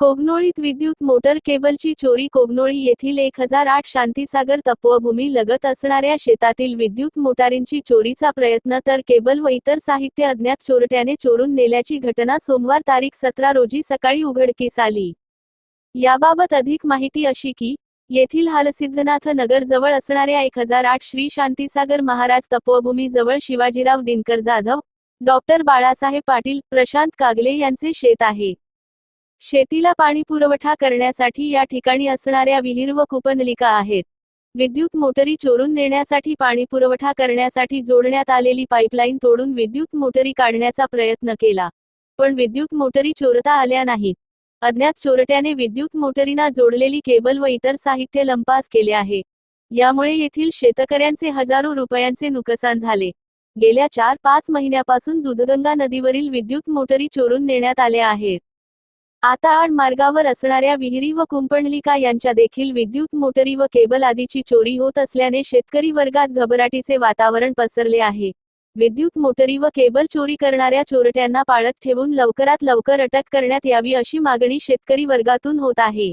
कोगनोळीत विद्युत मोटर केबलची चोरी कोगनोळी येथील एक हजार आठ शांतीसागर तपोवभूमी लगत असणाऱ्या शेतातील विद्युत मोटारींची चोरीचा प्रयत्न तर केबल व इतर साहित्य अज्ञात चोरट्याने चोरून नेल्याची घटना सोमवार तारीख सतरा रोजी सकाळी उघडकीस आली. याबाबत अधिक माहिती अशी की येथील हालसिद्धनाथ नगर जवळ असणाऱ्या एक हजार आठ श्री शांतीसागर महाराज तपोभूमी जवळ शिवाजीराव दिनकर जाधव डॉक्टर बाळासाहेब पाटील प्रशांत कागले यांचे शेत आहे. शेतीला पाणी पुरवठा करण्यासाठी या ठिकाणी असणाऱ्या विहीर व कूपनलिका आहेत. विद्युत मोटरी चोरून नेण्यासाठी पाणी पुरवठा करण्यासाठी जोडण्यात आलेली पाईपलाईन तोडून विद्युत मोटरी काढण्याचा प्रयत्न केला. पण विद्युत मोटरी चोरता आल्या नाहीत अज्ञात चोरट्याने विद्युत मोटरींना जोडलेली केबल व इतर साहित्य लंपास केले आहे. यामुळे येथील शेतकऱ्यांचे हजारो रुपयांचे नुकसान झाले. गेल्या चार पाच महिन्यापासून दुधगंगा नदीवरील विद्युत मोटरी चोरून नेण्यात आल्या आहेत. आता आड मार्गावर असणाऱ्या विहिरी व कुंपणलिका यांच्या देखील विद्युत मोटरी व केबल आदीची चोरी होत असल्याने शेतकरी वर्गात घबराटीचे वातावरण पसरले आहे. विद्युत मोटरी व केबल चोरी करणाऱ्या चोरट्यांना पाळत ठेवून लवकरात लवकर अटक करण्यात यावी अशी मागणी शेतकरी वर्गातून होत आहे.